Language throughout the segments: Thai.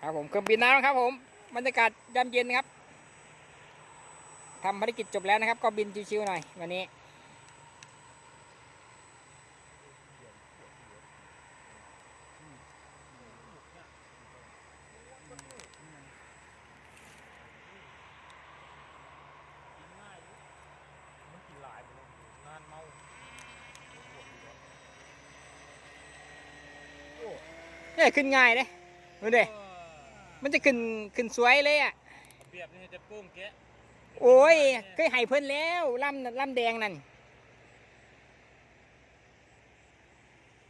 ครับผมเครื่องบินน้ำครับผมบรรยากาศยามเย็นครับทำภารกิจจบแล้วนะครับ ก็บินชิวๆหน่อยวันนี้มันกินไปเลยนานเมาเนี่ยขึ้นง่ายเลยดูดิ มันจะขึ้นขึ้นสวยเลยอะเปรียบนี่จะโป้งแกะโอ้ยเคยให้เพิ่นแล้วลำลำแดงนั่น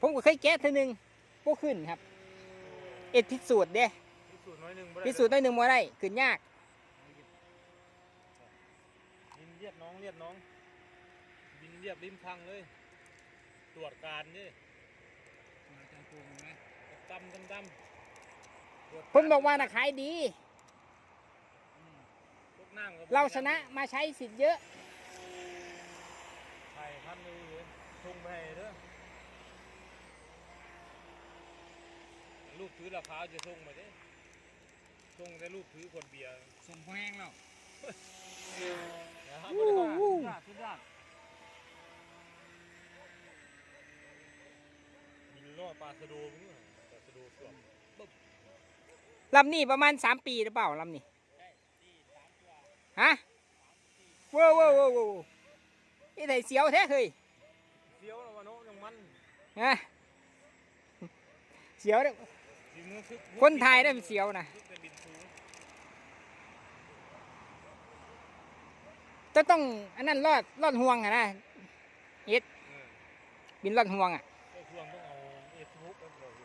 ผมก็เคยแกะเท่อหนึงพวกขึ้นครับ เอ็ดพิสูจน์เด้พิสูจน์น้อยหนึ่งบ่ได้พิสูจน์ได้หนึ่งมัวได้ขึ้นยากบินเรียบน้องเรียบน้อง บินเรียบริมทางเลย ตรวจการนี่ดำดำดำตรวจ เพิ่นบอกว่านะขายดีพวกนั่งก็บ่เราชนะมาใช้สิทธิ์เยอะใช่พันเลยเลยทุ่งไปให้เด้อลูกถือราคาจะส่งมาเด้ส่งแต่ลูกถือคนเบียร์สมแห้งแล้วนะครับวู้วู้ สุดยอดสุดยอดมีล่อปลาสะโดมึงเหรอปลาสะโดสวม ลำนี้ประมาณสามปีหรือเปล่าลำนี้ฮะเว้าวว้าวว้าวว้าวนี่ไถเสียวแท้เคยเสียวแล้ววะเนาะยังมันฮะเสียวเด้อสิมือคึกคนไทยได้เป็นเสียวนะคึกแต่บินสูงจะต้องอันนั้นรอดรอดห่วงอะนะเออบินรอดห่วงอะ ไอ้พวงต้องเอาเอฟบุ๊กเอาเอาเอ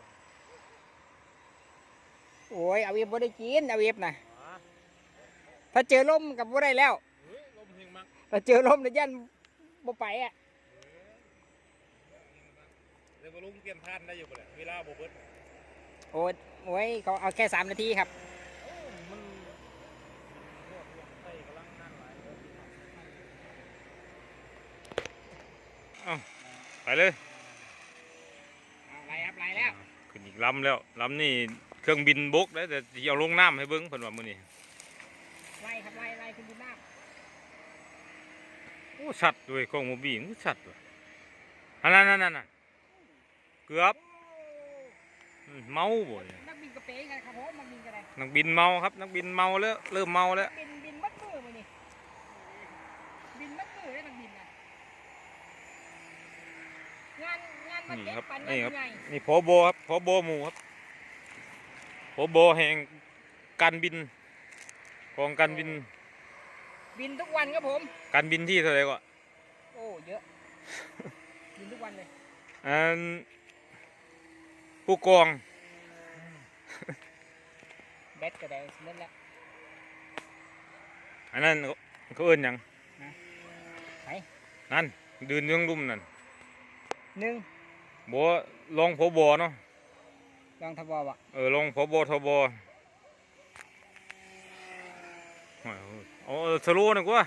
า โอ้ยเอาเอฟบ่ได้กินเอาเอฟนะหาถ้าเจอลมกับบ่ได้แล้วเฮ้ยลมเฮงมักถ้าเจอลมเดี๋ยวยันบ่ไปอะเดี๋ยวมาลุงเตรียมทานได้อยู่ปะเนี่ยเวลาบ่เบิดโอ้ยโอ้ยเขาเอาแค่สามนาทีครับโอ้มันพวกพวกไทยกำลังนั่นหลายเด้อเอ้าไปเลย เอาไรครับไรแล้ว ขึ้นอีกลำแล้วลำนี่ เครื่องบินบกได้แต่สิเอาลงน้ำให้เบิ้งเพิ่นว่ามื้อนี้ไล่ครับไล่ไล่ขึ้นบินน้โอ้ชัดด้วยกล้องโมบีมันชัดว่ะอันนั้นนั่นนั่นน่ะเกือบอืมเมาบ่เนี่ยำนักบินกระเป๋กันครับผมนักบินกันเลยนักบินเมาครับ นักบินเมาแล้วเริ่มเมาแล้วบินบินบัดมือมานี่บินบัดมือได้นักบินนะงานงานวันนี่เด็กครับปันนี่นี่ครับไงนี่พอบครับพอบหมู่ครับ พอบแห่งการบินกองการบิน บินทุกวันครับผม การบินที่เท่าไหร่ก็โอ้เยอะ บินทุกวันเลยอันผู้กองแบตก็ได้นั่นแหละอันนั้นเขาเขาเอิ้นหยังไหนนั่น ดืนเรื่องลุ่มนั่นหนึ่งบ่รองพบเนาะ ลองทบอวะเออรองพบทบเอาเอาสโลว์หน่อยกว่า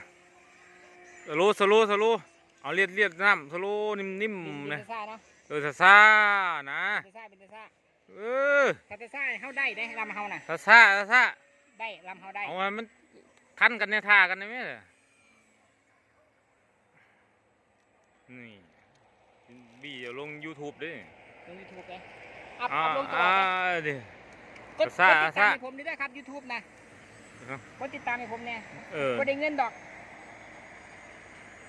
สโลว์สโลว์สโลว์เอาเลียดเลียดน้ำสโลว์นิ่มบินๆบินะนซ่าเนาะเออซาซาๆนะบินซ่าบินซ่าเออถ้าจะซ่าเขาได้ได้ลำเฮาน่ะซาซาซาซาได้ลำเฮาได้เอาให้มันคันกันในท่ากันได้ไหมล่ะนี่บีเอาลง YouTube ด้วยลงยูทูบเลย อัพอ่าอัพลงตลอ่าอดเลยเดิ กดกดซ่าติดซ่าตามให้ผมด้วยนะครับ YouTube นะครับกดติดตามให้ผมเนี่ยเออก็ได้เงินดอก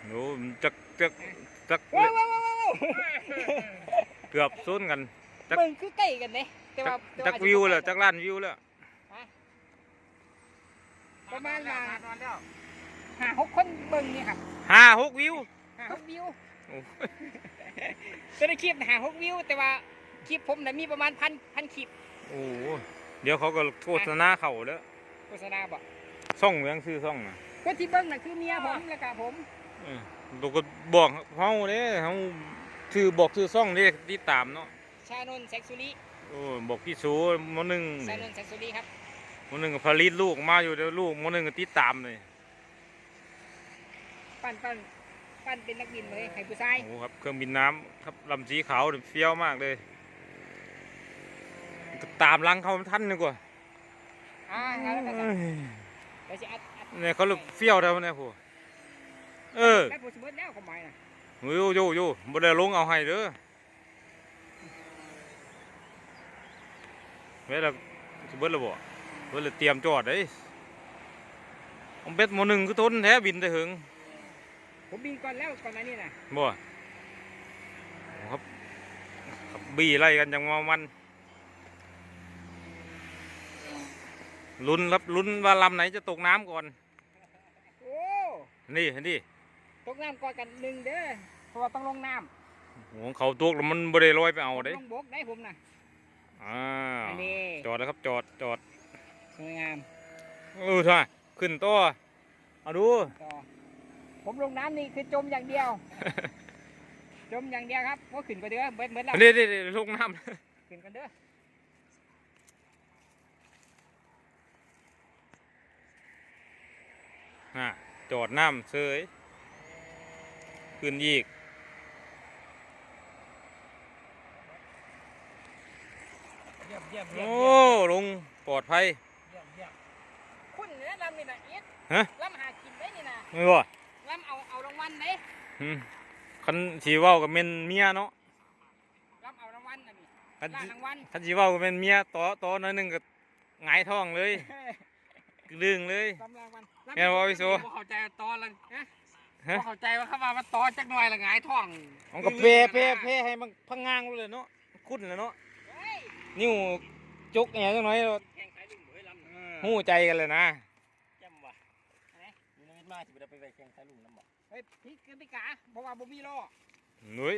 โน้จักจักจักว้าวว้าวว้าวว้าวเกือบซุนกัน จัก มึงคือใกล้กันเลยแต่จัว่ากแต่จักอาจจะวิวบ่แล้วใกจักล้านวิวแล้วประมาณว่าห้าหกคนเบิ่งนี่ครับห้าหกวิวห้าหกวิวโอ้จะได้คลิปห้าหกวิวแต่ว่า คลิปผมน่ะมีประมาณพันพันคลิปโหเดี๋ยวเขาก็โฆษณาเข่าแล้วโฆษณาบอกซ่องยังซื้อซ่องนะคนที่เบิ่งน่ะคือเมียผมแล้วก็ผมเออเราก็บอกเฮาเด้เฮาชื่อบอกชื่อซ่องเด้ติดตามเนาะชานนท์แซกซูริโอ้บอกพี่สูมหนึ่งชานนท์แซกซูริครับมหนึ่งก็ผลิตลูกมาอยู่เดี๋ยวลูกมหนึ่งก็ติดตามเลยปั้นปั้นปั้นเป็นนักบินเลยให้ผู้ชายโอ้ครับเครื่องบินน้ำครับลำสีขาวเนี่ยเฟี้ยวมากเลย ตามหลังเขาทันดีกว่าอ่างั้นแล้วกันเดี๋ยวจะอัดอัดเนี่ยเขาลูกเฟี้ยวเท่าเนี่ยผู้เออแม่ผมสมมติแล้วเขาหมายนะโยโยโยบ่ได้ลงเอาให้เด้อเว้ยละสิเบิดและบ่เบิดและเตรียมจอดเด้เอาเบ็ดหมอหนึ่งคือทนแท้บินแต่หึงผมบินก่อนแล้วก่อนหน้านี้นะบ่โอ้ครับขับบี้ไล่กันจังว่ามัน ลุ้นครับลุ้นว่าลำไหนจะตกน้ำก่อน โอ้นี่เห็นดิตกน้ำก่อนกันหนึ่งเด้อเพราะว่าต้องลงน้โอ้เขาตกแล้วมันบ่ได้ลอยไปเอาำเด้ต้องบกได้ผมนะ อ่าอันนี้ จอดแล้วครับจอดจอดสวยงามเออท่าขึ้นต่อเอาดู ต่อผมลงน้ำนี่คือจมอย่างเดียว จมอย่างเดียวครับเพราะขึ้นไปเด้อเบิดเบิดแล้วนี่นี่นี่ลงน้ขึ้นกันเด้อำอะจอดน้ำเสยขึ้นอีกเยี่ยมเยี่ยมเยี่ยมโอ้ลงปลอดภัยเยี่ยมเยี่ยมคุณเนี่ยลำนี่นะเอ็ดฮะลำหากินได้นี่นะไม่บ่ลำเอาเอารางวัลไหนอืมคันสีเว้ากับเมนเมียเนาะลำเอารางวัลน่ะนี่คันล่าสิรางวัลคันสีเว้ากับเมนเมียต่อต่อหน้อยหนึงก็หงายท้องเลย ลึงเลยลำรางวัลแม่นบ่พี่โซ บ่เข้าใจตอนละฮะบ่เข้าใจว่าเขาว่ามันตอจักหน่อยละหงายท้องมันก็เพเพเพให้มันพังงางเลยเนาะคุ้นเลยเนาะเฮ้ยนิ้วจุกแหน่จังหน่อยแข่งขายลุงเฮ้ยลำหู้ใจกันเลยนะจำว่ะมีนิมิตมาสิบ่ได้ไปไปแข่งสายลุงนำบ่เฮ้ยพี่กติกาเพราะว่าบ่มีล้อหนุ่ย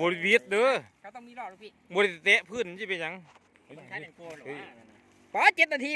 บริวิตเด้อเขาต้องมีล้อลูกพี่บริเตะพื้นจะเป็นหยัง มันใช้แตงโกนหรอเฮ้ยวะนั่นน่ะปอเจ็ดนาที